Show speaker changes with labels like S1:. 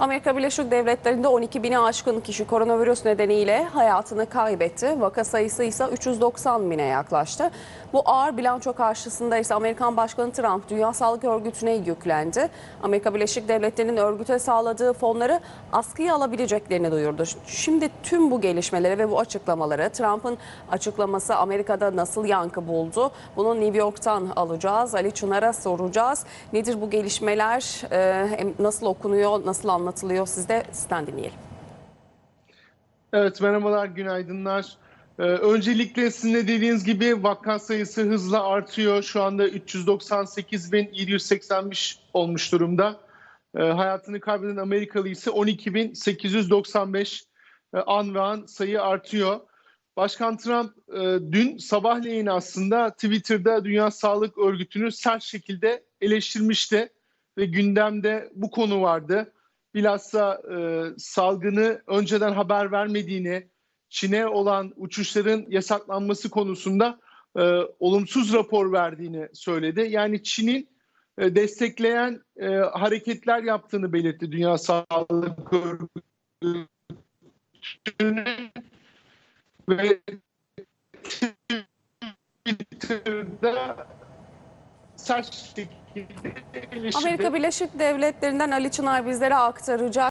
S1: Amerika Birleşik Devletleri'nde 12 bini aşkın kişi koronavirüs nedeniyle hayatını kaybetti. Vaka sayısı ise 390 bine yaklaştı. Bu ağır bilanço karşısında ise Amerikan Başkanı Trump Dünya Sağlık Örgütü'ne yüklendi. Amerika Birleşik Devletleri'nin örgüte sağladığı fonları askıya alabileceklerini duyurdu. Şimdi tüm bu gelişmeleri ve bu açıklamaları Trump'ın açıklaması Amerika'da nasıl yankı buldu? Bunu New York'tan alacağız. Ali Çınar'a soracağız. Nedir bu gelişmeler? Ee, nasıl okunuyor, nasıl anlatılıyor? Siz de sizden dinleyelim.
S2: Evet merhabalar, günaydınlar. Ee, öncelikle sizin de dediğiniz gibi vaka sayısı hızla artıyor. Şu anda 398.785 olmuş durumda. Ee, hayatını kaybeden Amerikalı ise 12.895 Ee, an ve an sayı artıyor. Başkan Trump e, dün sabahleyin aslında Twitter'da Dünya Sağlık Örgütü'nü sert şekilde eleştirmişti ve gündemde bu konu vardı. Bilhassa e, salgını önceden haber vermediğini, Çin'e olan uçuşların yasaklanması konusunda e, olumsuz rapor verdiğini söyledi. Yani Çin'in e, destekleyen e, hareketler yaptığını belirtti Dünya Sağlık Örgütü'nün ve Twitter'da sert şekilde eleştirdi.
S1: Amerika Birleşik Devletleri'nden Ali Çınar bizlere aktaracak.